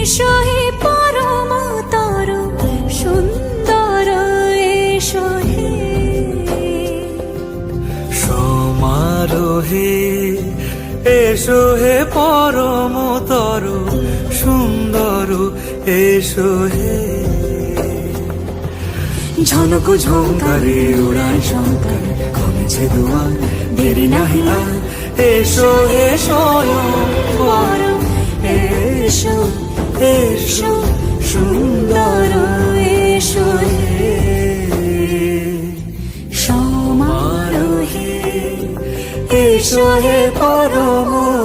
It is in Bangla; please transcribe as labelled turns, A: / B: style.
A: এসো হে পরমতর সুন্দর এসো হে
B: সমারোহে এসো হে পরমতর সুন্দর এসো হে ঝনক ঝঙ্কারে উড়ায় শঙ্কর কমেছে দুয়ার দেরি নাহি আর এসো এসো এসো সুন্দর এসো সমারোহে এসো হে পরমা